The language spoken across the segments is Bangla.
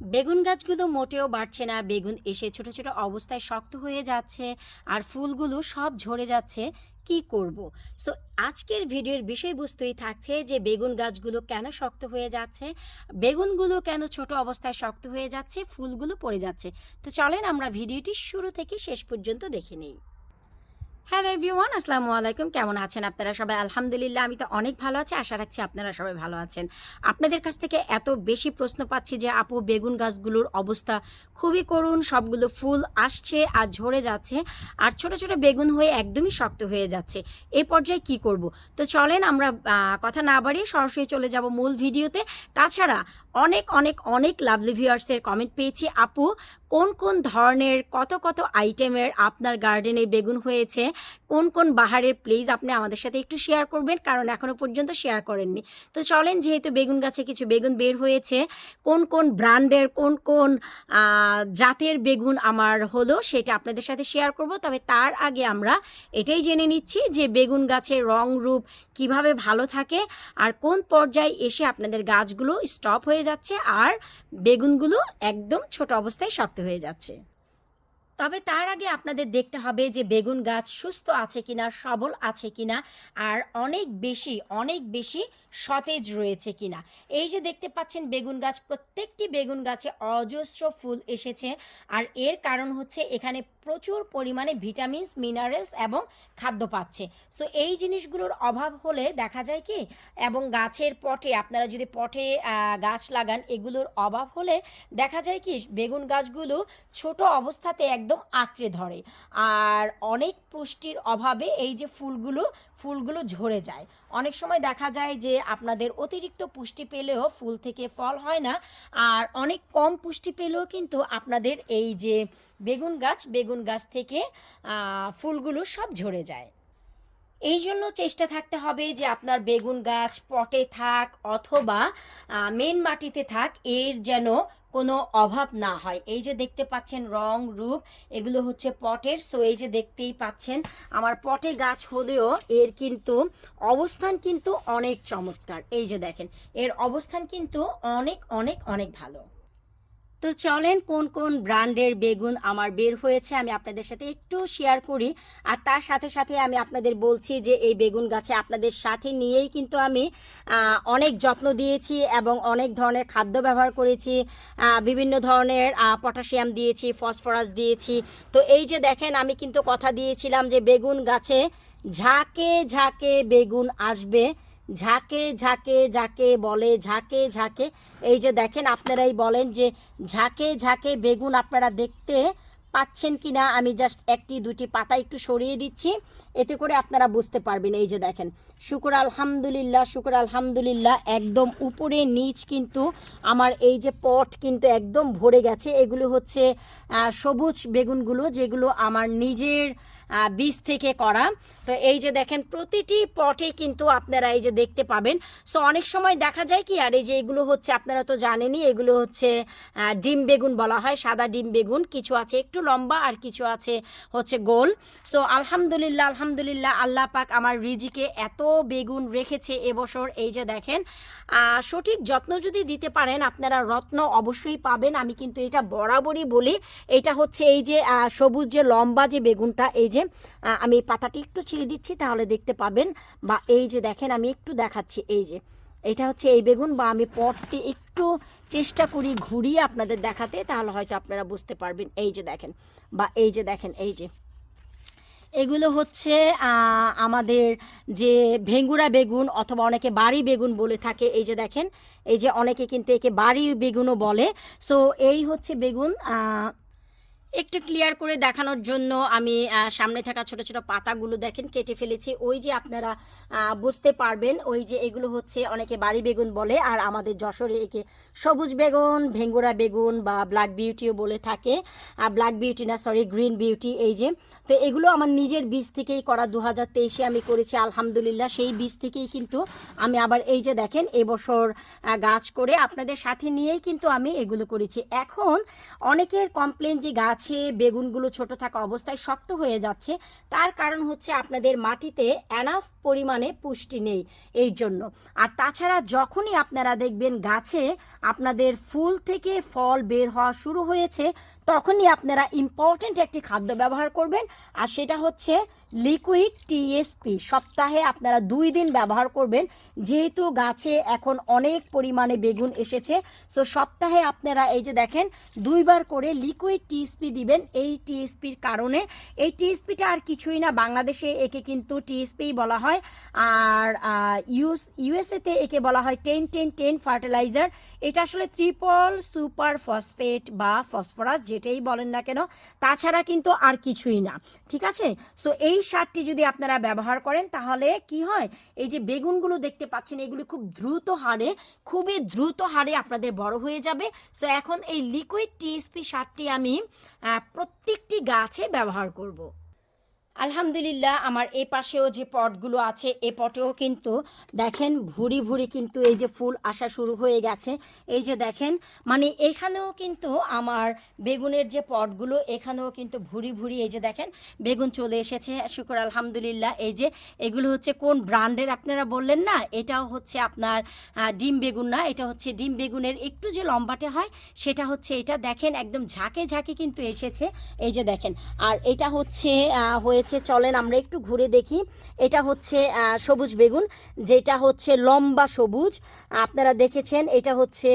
বেগুন গাছগুলো মোটেও বাড়ছে না। বেগুন এসে ছোট ছোট অবস্থায় শক্ত হয়ে যাচ্ছে আর ফুলগুলো সব ঝরে যাচ্ছে। কি করব? সো আজকের ভিডিওর বিষয়বস্তুই থাকছে যে বেগুন গাছগুলো কেন শক্ত হয়ে যাচ্ছে, বেগুনগুলো কেন ছোট অবস্থায় শক্ত হয়ে যাচ্ছে, ফুলগুলো পড়ে যাচ্ছে। তো চলেন আমরা ভিডিওটি শুরু থেকে শেষ পর্যন্ত দেখে নিই। হ্যালো এভরিওয়ান আসসালামু আলাইকুম কেমন আছেন আপনারা সবাই? আলহামদুলিল্লাহ, আমি তো অনেক ভালো আছি। আশা রাখছি আপনারা সবাই ভালো আছেন। আপনাদের কাছ থেকে এত বেশি প্রশ্ন পাচ্ছি যে, আপু, বেগুন গাছগুলোর অবস্থা খুবই করুণ, সবগুলো ফুল আসছে আর ঝরে যাচ্ছে, আর ছোট ছোট বেগুন হয়ে একদমই শক্ত হয়ে যাচ্ছে। এই পর্যায়ে কি করব? তো চলেন আমরা কথা না বাড়িয়ে সরাসরি চলে যাব মূল ভিডিওতে। তাছাড়া অনেক অনেক অনেক লাভলি ভিউয়ার্সের কমেন্ট পেয়েছি। আপু, কোন কোন ধরনের, কত কত আইটেমের আপনার গার্ডেনে বেগুন হয়েছে? কোন কোন বাহারের প্লিজ আপনি আমাদের সাথে একটু শেয়ার করবেন, কারণ এখনও পর্যন্ত শেয়ার করেননি। তো চলেন, যেহেতু বেগুন গাছে কিছু বেগুন বের হয়েছে, কোন কোন ব্র্যান্ডের কোন কোন জাতের বেগুন আমার হলো সেটা আপনাদের সাথে শেয়ার করব, তবে তার আগে আমরা এটাই জেনে নিচ্ছি যে বেগুন গাছের রং রূপ কীভাবে ভালো থাকে আর কোন পর্যায়ে এসে আপনাদের গাছগুলো স্টপ হয়ে যাচ্ছে আর বেগুনগুলো একদম ছোট অবস্থায় শক্ত হয়ে যাচ্ছে। তবে তার আগে আপনাদের দেখতে হবে যে বেগুন গাছ সুস্থ আছে কিনা, সবল আছে কিনা, আর অনেক বেশি অনেক বেশি সতেজ রয়েছে কিনা। এই যে দেখতে পাচ্ছেন বেগুন গাছ, প্রত্যেকটি বেগুন গাছে অজস্র ফুল এসেছে, আর এর কারণ হচ্ছে এখানে প্রচুর পরিমাণে ভিটামিনস, মিনারেলস এবং খাদ্য পাচ্ছে। সো এই জিনিসগুলোর অভাব হলে দেখা যায় কি, এবং গাছের পটে, আপনারা যদি পটে গাছ লাগান, এগুলোর অভাব হলে দেখা যায় কি, বেগুন গাছগুলো ছোট অবস্থাতে একদম আঁকড়ে ধরে। আর অনেক পুষ্টির অভাবে এই যে ফুলগুলো ফুলগুলো ঝরে যায়। অনেক সময় দেখা যায় যে আপনাদের অতিরিক্ত পুষ্টি পেলেও ফুল থেকে ফল হয় না। আর অনেক কম পুষ্টি পেলেও কিন্তু আপনাদের এই যে বেগুন গাছ বেগুন গাছ থেকে ফুলগুলো সব ঝরে যায়। এই জন্য চেষ্টা থাকতে হবে যে আপনার বেগুন গাছ পটে থাক অথবা মেন মাটিতে থাক, এর যেন কোনো অভাব না হয়। এই যে দেখতে পাচ্ছেন রং, রূপ, এগুলো হচ্ছে পটের। সো এই যে দেখতেই পাচ্ছেন, আমার পটে গাছ হলেও এর কিন্তু অবস্থান কিন্তু অনেক চমৎকার। এই যে দেখেন, এর অবস্থান কিন্তু অনেক অনেক অনেক ভালো। তো চলেন কোন কোন ব্র্যান্ডের বেগুন আমার বের হয়েছে আমি আপনাদের সাথে একটু শেয়ার করি। আর তার সাথে সাথে আমি আপনাদের বলছি যে এই বেগুন গাছে আপনাদের সাথে নিয়েই কিন্তু আমি অনেক যত্ন দিয়েছি এবং অনেক ধরনের খাদ্য ব্যবহার করেছি। বিভিন্ন ধরনের পটাশিয়াম দিয়েছি, ফসফরাস দিয়েছি। তো এই যে দেখেন আমি কিন্তু কথা দিয়েছিলাম যে বেগুন গাছে ঝাঁকে ঝাঁকে বেগুন আসবে। ঝাঁকে ঝাঁকে ঝাঁকে বলে, ঝাঁকে ঝাঁকে। এই যে দেখেন, আপনারাই বলেন যে ঝাঁকে ঝাঁকে বেগুন আপনারা দেখতে পাচ্ছেন কি না আমি জাস্ট একটি, দুটি পাতা একটু সরিয়ে দিচ্ছি। এতে করে আপনারা বুঝতে পারবেন, এই যে দেখেন। শুকুর আলহামদুলিল্লাহ শুকুর আলহামদুলিল্লাহ, একদম উপরে নিচ কিন্তু আমার এই যে পট কিন্তু একদম ভরে গেছে। এগুলো হচ্ছে সবুজ বেগুনগুলো, যেগুলো আমার নিজের বীজ থেকে করা। তো এই যে দেখেন, প্রতিটি পটে কিন্তু আপনারা এই যে দেখতে পাবেন। সো অনেক সময় দেখা যায় কি, আর এই যে এগুলো হচ্ছে, আপনারা তো জানেনই, এগুলো হচ্ছে ডিম বেগুন বলা হয়, সাদা ডিম বেগুন, কিছু আছে, একটু লম্বা আর কিছু আছে হচ্ছে গোল। সো আলহামদুলিল্লাহ আলহামদুলিল্লাহ, আল্লাহ পাক আমার রিজিকে এত বেগুন রেখেছে এবছর। এই যে দেখেন সঠিক যত্ন যদি দিতে পারেন আপনারা রত্ন অবশ্যই পাবেন। আমি কিন্তু এটা বরাবরই বলি। এটা হচ্ছে এই যে সবুজ যে, লম্বা যে বেগুনটা, এই যে আমি পাতাটি একটু ছিঁড়ে দিচ্ছি, তাহলে দেখতে পাবেন। বা এই যে দেখেন, আমি একটু দেখাচ্ছি, এই যে। এটা হচ্ছে এই বেগুন বা আমি পটটি একটু চেষ্টা করি ঘুরিয়ে আপনাদের দেখাতে, তাহলে হয়তো আপনারা বুঝতে পারবেন। এই যে দেখেন, বা এই যে দেখেন, এই যে। এগুলো হচ্ছে আমাদের যে ভেঙ্গুরা বেগুন অথবা অনেকে বাড়ি বেগুন বলে থাকে, এই যে দেখেন, এই যে অনেকে কিন্তু একে বাড়ি বেগুনও বলে। সো এই হচ্ছে বেগুন একটু ক্লিয়ার করে দেখানোর জন্য আমি সামনে থাকা ছোট ছোট পাতাগুলো দেখেন, কেটে ফেলেছি। ওই যে আপনারা বুঝতে পারবেন, ওই যে এগুলো হচ্ছে অনেকে বাড়ি বেগুন বলে, আর আমাদের যশোরে একে সবুজ বেগুন, ভেঙ্গুরা বেগুন বা ব্ল্যাক বিউটিও বলে থাকে। ব্ল্যাক বিউটি না সরি গ্রিন বিউটি এই যে। তো এগুলো আমার নিজের বীজ থেকেই করা দু হাজার তেইশে আমি করেছি, আলহামদুলিল্লাহ। সেই বীজ থেকেই কিন্তু আমি আবার এই যে দেখেন, এবছর গাছ করে আপনাদের সাথে নিয়েই কিন্তু আমি এগুলো করেছি। এখন অনেকের কমপ্লেন যে গাছ গাছে বেগুনগুলো ছোট থাকা অবস্থায় শক্ত হয়ে যাচ্ছে, তার কারণ হচ্ছে আপনাদের মাটিতে অ্যানাফ পরিমাণে পুষ্টি নেই এই জন্য। আর তাছাড়া যখনই আপনারা দেখবেন গাছে আপনাদের ফুল থেকে ফল বের হওয়া শুরু হয়েছে, তখনই আপনারা ইম্পর্ট্যান্ট একটি খাদ্য ব্যবহার করবেন, আর সেটা হচ্ছে লিকুইড টিএসপি সপ্তাহে আপনারা দুই দিন ব্যবহার করবেন, যেহেতু গাছে এখন অনেক পরিমাণে বেগুন এসেছে সো সপ্তাহে আপনারা এই যে দেখেন, দুইবার করে লিকুইড টিএসপি দিবেন এই টিএসপির কারণে। এই টিএসপিটা আর কিছুই না, বাংলাদেশে একে কিন্তু টিএসপিই বলা হয়। আর ইউএস ইউএসএতে একে বলা হয় টেন টেন টেন ফার্টিলাইজার। এটা আসলে ত্রিপল সুপার ফসফেট বা ফসফরাস যেটাই বলেন না কেন, তাছাড়া কিন্তু আর কিছুই না। ঠিক আছে? সো, এই সারটি যদি আপনারা ব্যবহার করেন, তাহলে কি হয়? এই যে বেগুনগুলো দেখতে পাচ্ছেন, এগুলো খুব দ্রুত হারে, খুবই দ্রুত হারে আপনাদের বড় হয়ে যাবে। সো, এখন এই লিকুইড টিএসপি সারটি আমি প্রত্যেকটি গাছে ব্যবহার করব। আলহামদুলিল্লাহ আমার এ পাশেও যে পটগুলো আছে এ পটেও কিন্তু দেখেন ভুরি ভুরি কিন্তু এই যে ফুল আসা শুরু হয়ে গেছে। এই যে দেখেন মানে এখানেও কিন্তু আমার বেগুনের যে পটগুলো এখানেও কিন্তু ভুরি ভুরি এই যে দেখেন বেগুন চলে এসেছে। শুক্র আলহামদুলিল্লাহ এই যে এগুলো হচ্ছে কোন ব্র্যান্ডের আপনারা বললেন না? এটাও হচ্ছে আপনার ডিম বেগুন না এটা হচ্ছে ডিম বেগুনের একটু যে লম্বাটে হয় সেটা হচ্ছে এটা। দেখেন একদম ঝাঁকে ঝাঁকে কিন্তু এসেছে। এই যে দেখেন আর এটা হচ্ছে আহ, হয়েছে চলেন আমরা একটু ঘুরে দেখি। এটা হচ্ছে সবুজ বেগুন, যেটা হচ্ছে লম্বা সবুজ। আপনারা দেখেছেন, এটা হচ্ছে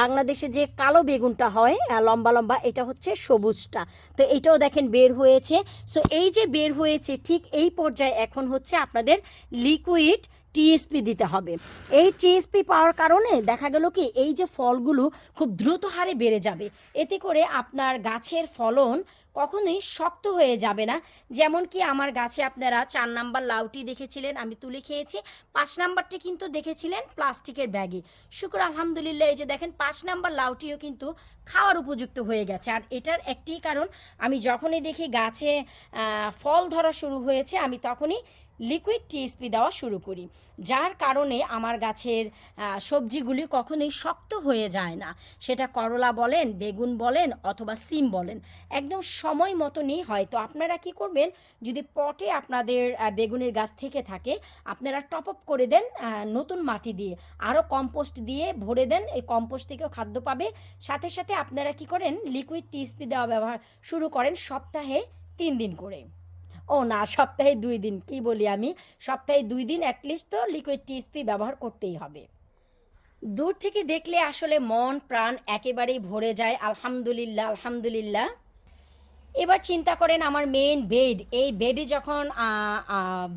বাংলাদেশে যে কালো বেগুনটা হয় লম্বা লম্বা, এটা হচ্ছে সবুজটা। তো এটাও দেখেন বের হয়েছে। সো এই যে বের হয়েছে, ঠিক এই পর্যায়ে এখন হচ্ছে আপনাদের লিকুইড টিএসপি দিতে হবে। এই টিএসপি পাওয়ার কারণে দেখা গেল কি, এই যে ফলগুলো খুব দ্রুত হারে বেড়ে যাবে। এতে করে আপনার গাছের ফলন কখনোই শক্ত হয়ে যাবে না। যেমন কি আমার গাছে আপনারা চার নাম্বার লাউটি দেখেছিলেন, আমি তুলে খেয়েছি। পাঁচ নাম্বারটি কিন্তু দেখেছিলেন প্লাস্টিকের ব্যাগে। শুক্র আলহামদুলিল্লাহ, এই যে দেখেন, পাঁচ নাম্বার লাউটিও কিন্তু খাওয়ার উপযুক্ত হয়ে গেছে। আর এটার একটি কারণ, আমি যখনই দেখি গাছে ফল ধরা শুরু হয়েছে, আমি তখনই লিকুইড টিএসপি দেওয়া শুরু করি। যার কারণে আমার গাছের সবজিগুলি কখনোই শক্ত হয়ে যায় না। সেটা করলা বলেন, বেগুন বলেন অথবা সিম বলেন। একদম সময় মতনই হয়। তো আপনারা কি করবেন, যদি পটে আপনাদের বেগুনের গাছ থেকে থাকে, আপনারা টপ আপ করে দেন নতুন মাটি দিয়ে। আরও কম্পোস্ট দিয়ে ভরে দেন, এই কম্পোস্ট থেকেও খাদ্য পাবে। সাথে সাথে আপনারা কি করেন লিকুইড টিএসপি দেওয়া ব্যবহার শুরু করেন সপ্তাহে তিন দিন করে। ও না, সপ্তাহে দুই দিন, কি বলি আমি? সপ্তাহে দুই দিন অ্যাটলিস্ট তো লিকুইড টিএসপি ব্যবহার করতেই হবে। দূর থেকে দেখলে আসলে মন, প্রাণ একেবারেই ভরে যায়, আলহামদুলিল্লাহ আলহামদুলিল্লাহ। এবার চিন্তা করেন আমার মেইন বেড এই বেডে যখন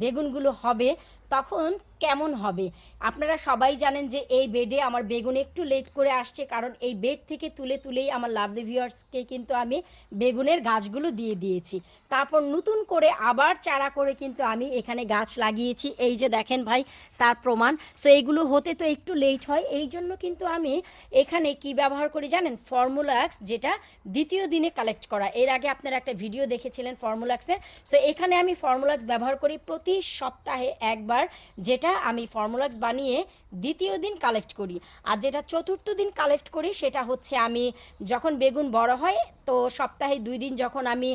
বেগুনগুলো হবে, তখন কেমন হবে? আপনারা সবাই জানেন যে এই বেডে আমার বেগুন একটু লেট করে আসছে, কারণ এই বেড থেকে তুলে তুলেই আমার লাভলি ভিউয়ার্সকে কিন্তু আমি বেগুনের গাছগুলো দিয়ে দিয়েছি। তারপর নতুন করে আবার চারা করে কিন্তু আমি এখানে গাছ লাগিয়েছি। এই যে দেখেন ভাই, তার প্রমাণ। সো এইগুলো হতে তো একটু লেট হয়। এই জন্য কিন্তু আমি এখানে কি ব্যবহার করি জানেন? ফর্মুলাক্স যেটা দ্বিতীয় দিনে কালেক্ট করা। এর আগে আপনারা একটা ভিডিও দেখেছিলেন ফর্মুলাক্সের সো এখানে আমি ফর্মুলাক্স ব্যবহার করি প্রতি সপ্তাহে একবার, যেটা আমি ফর্মুলাক্স বানিয়ে দ্বিতীয় দিন কালেক্ট করি। আর যেটা চতুর্থ দিন কালেক্ট করি, সেটা হচ্ছে আমি যখন বেগুন বড় হয়, তো সপ্তাহে দুই দিন যখন আমি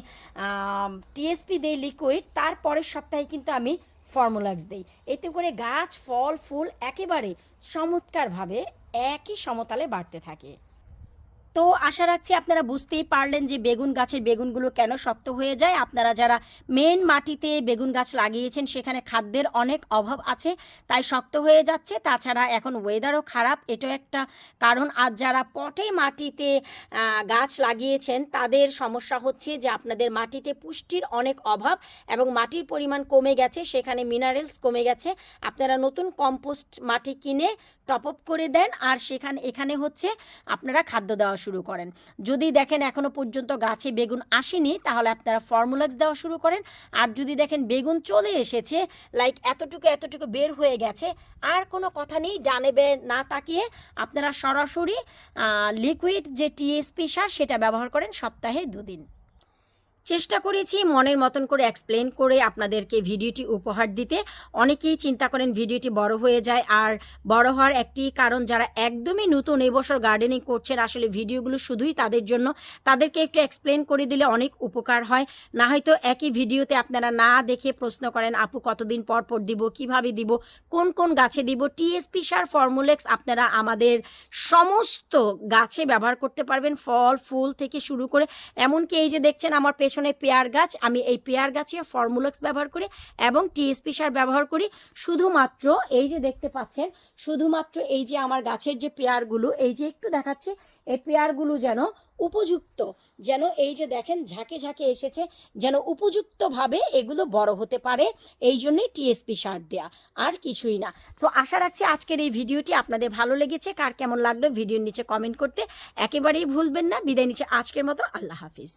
টিএসপি দেই লিকুইড তারপরের সপ্তাহে কিন্তু আমি ফর্মুলাক্স দেই। এতে করে গাছ, ফল, ফুল একেবারে চমৎকারভাবে একই সমতালে বাড়তে থাকে। তো আশা রাখছি আপনারা বুঝতেই পারলেন যে বেগুন গাছের বেগুনগুলো কেন শক্ত হয়ে যায়। আপনারা যারা মেন মাটিতে বেগুন গাছ লাগিয়েছেন, সেখানে খাদ্যের অনেক অভাব আছে, তাই শক্ত হয়ে যাচ্ছে। তাছাড়া এখন ওয়েদারও খারাপ, এটাও একটা কারণ। আর যারা পটে মাটিতে গাছ লাগিয়েছেন, তাদের সমস্যা হচ্ছে যে আপনাদের মাটিতে পুষ্টির অনেক অভাব এবং মাটির পরিমাণ কমে গেছে, সেখানে মিনারেলস কমে গেছে। আপনারা নতুন কম্পোস্ট মাটি কিনে টপ আপ করে দেন আর সেখানে, এখানে হচ্ছে আপনারা খাদ্য দেওয়া শুরু করেন। যদি দেখেন এখনও পর্যন্ত গাছে বেগুন আসেনি, তাহলে আপনারা ফর্মুলাক্স দেওয়া শুরু করেন। আর যদি দেখেন বেগুন চলে এসেছে লাইক এতটুকু এতটুকু বের হয়ে গেছে, আর কোনো কথা নেই, ডানে না তাকিয়ে আপনারা সরাসরি লিকুইড যে টিএসপি সার সেটা ব্যবহার করেন সপ্তাহে দুদিন। চেষ্টা করেছি মনের মতন করে এক্সপ্লেন করে আপনাদেরকে ভিডিওটি উপহার দিতে। অনেকেই চিন্তা করেন ভিডিওটি বড় হয়ে যায়। আর বড় হওয়ার একটি কারণ, যারা একদমই নতুন এবছর গার্ডেনিং করছেন, আসলে ভিডিওগুলো শুধুই তাদের জন্য। তাদেরকে একটু এক্সপ্লেন করে দিলে অনেক উপকার হয়। না হয়তো একই ভিডিওতে আপনারা না দেখে প্রশ্ন করেন, আপু, কতদিন পর পর দিব? কীভাবে দিব? কোন কোন গাছে দিব? টিএসপি সার ফর্মুলেক্স আপনারা আমাদের সমস্ত গাছে ব্যবহার করতে পারবেন। ফল, ফুল থেকে শুরু করে, এমনকি এই যে দেখছেন, আমার পেছনে পেয়ার গাছ, আমি এই পেয়ার গাছে ফর্মুলেক্স ব্যবহার করি এবং টিএসপি সার ব্যবহার করি। শুধুমাত্র এই যে দেখতে পাচ্ছেন, শুধুমাত্র এই যে আমার গাছের যে পেয়ারগুলো, এই যে একটু দেখাচ্ছে, এই পেয়ারগুলো যেন উপযুক্ত, যেন এই যে দেখেন ঝাঁকে ঝাঁকে এসেছে, যেন উপযুক্তভাবে এগুলো বড় হতে পারে, এই জন্যই টিএসপি সার দেয়া, আর কিছুই না। সো আশা রাখছি আজকের এই ভিডিওটি আপনাদের ভালো লেগেছে, কার কেমন লাগল ভিডিওর নিচে কমেন্ট করতে, একেবারেই ভুলবেন না, বিদায় নিচে আজকের মতো, আল্লাহ হাফিজ।